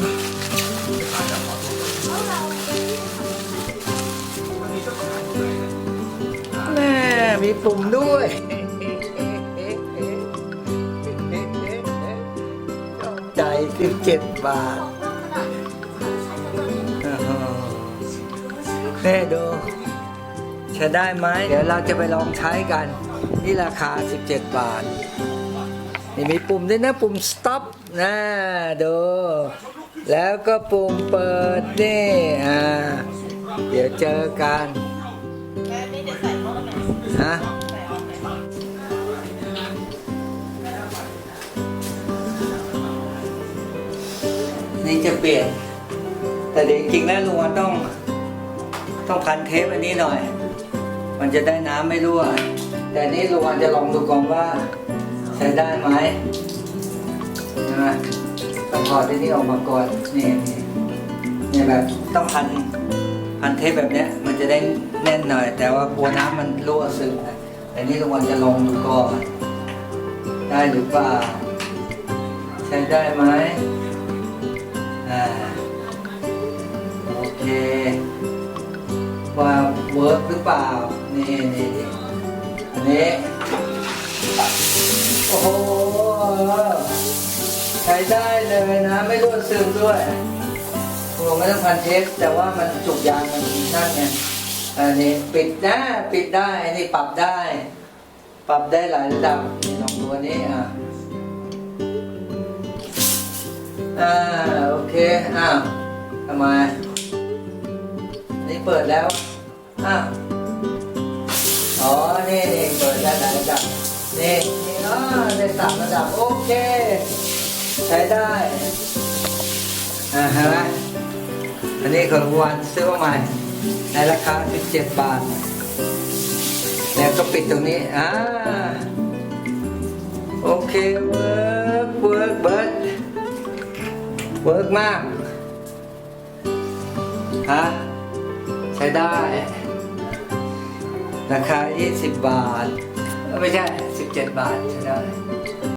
แล้วแม่มีปุ่มด้วย ใจสิบเจ็ดบาทแม่ดูใช้ได้ไหม เดี๋ยวเราจะไปลองใช้กัน นี่ราคา 17 บาท นี่มีปุ่มด้วยนะ ปุ่ม stop นะดู แล้วก็ปุ่มเปิดนี่อ่าเดี๋ยวเจอกันฮะนี่จะเปลี่ยน แต่เดี๋ยวจริงแล้วลุงว่าต้อง ต้องพันเทปอันนี้หน่อย มันจะได้น้ำไม่รั่ว แต่นี่ลุงวันจะลองดูก่อนว่า ใช้ได้ไหมใช่ไหม ต้องถอที่นี่ออกมาก่อนนี่นี่นี่แบบต้องพันพันเทปแบบเนี้ยมันจะได้แน่นหน่อย แต่ว่ากลัวน้ำมันรั่วซึมนะแต่นี่ลุงวันจะลองดูก่อนได้หรือเปล่าใช้ได้ไหมอ่าโอเค ว่าเวิร์กหรือเปล่า นี่นี่นี่อันนี้ โอ้โห ใช้ได้ เลยนะ ไม่รั่วซึมด้วยตัวไม่ต้องพันเทปแต่ว่ามันจุกยางมันมีชั้นไงอันนี้ปิดได้ปิดได้อันนี้ปรับได้ ปรับได้หลายระดับลองดูอันนี้อะอ่าโอเคอ้าวทำไมนนี่เปิดแล้วอ้าวอ๋อนี่นี่เปิดได้หลายระดับนี่นี่อ๋อได้สามระดับโอเค ใช้ได้ อ่าฮะอันนี้ของวันซื้อมาใหม่ ในราคา 17 บาท แล้วก็ปิดตรงนี้ อ่า โอเค เวิร์ก เวิร์ก เบิร์ดเวิร์กมาก ฮะ ใช้ได้ ราคา 20 บาท ไม่ใช่ 17 บาท ใช้ได้